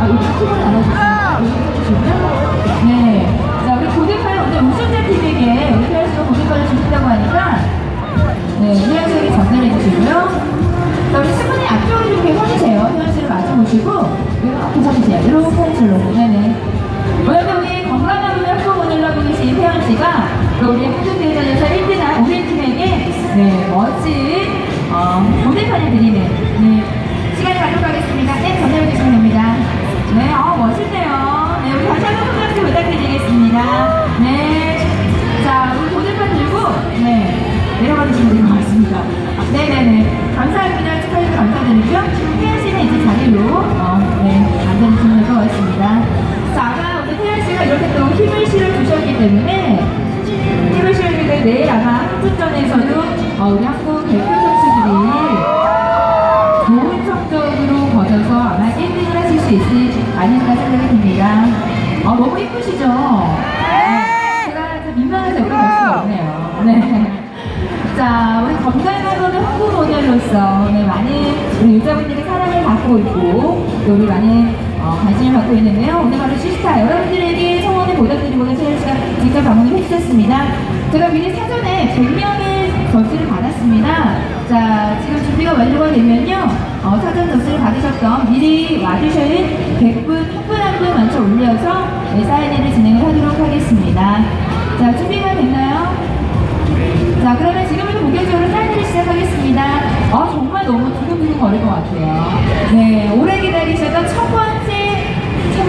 아, 이거 팁을 나눠주시고요. 네. 자, 우리 고대파의 오늘 우승자 팀에게 우리 씨가 고대파를 주신다고 하니까, 네, 태연 씨에게 전달해 주시고요. 자, 우리 신부님 앞쪽으로 좀 이렇게 서주세요. 태연 씨를 마주 보시고, 이렇게 서주세요. 이렇게 줄로. 네네. 같습니다. 네네네. 감사합니다. 축하해주셔서 감사드리고요. 태연 씨는 이제 자리로, 어, 네, 앉아주시면 될것 같습니다. 자, 아까 우리 태연 씨가 이렇게 또 힘을 실어 주셨기 때문에, 힘을 실어주니까 내일 아마 한국전에서도, 어, 우리 한국 대표 선수들이 좋은 성적으로 거둬서 아마 1등을 하실 수 있지 않을까 생각이 듭니다. 어, 너무 예쁘시죠? 네. 제가 좀 민망해서 여기 갈 수가 없네요. 네. 자, 건강한 홍보 모델로서 네, 많은 우리 유저분들의 사랑을 받고 있고 또 우리 많은 어, 관심을 받고 있는데요. 오늘 바로 시스타 여러분들에게 소원을 보답드리고는 채연 씨가 직접 방문을 해주셨습니다. 제가 미리 사전에 100명의 전수를 받았습니다. 자, 지금 준비가 완료가 되면요. 어, 사전 전수를 받으셨던 미리 와주신 100분 한 분 한 분 먼저 올려서 네, 사인회를 진행을 하도록 하겠습니다. 자, 준비가 됐나요? 버릴 것 같아요. 네.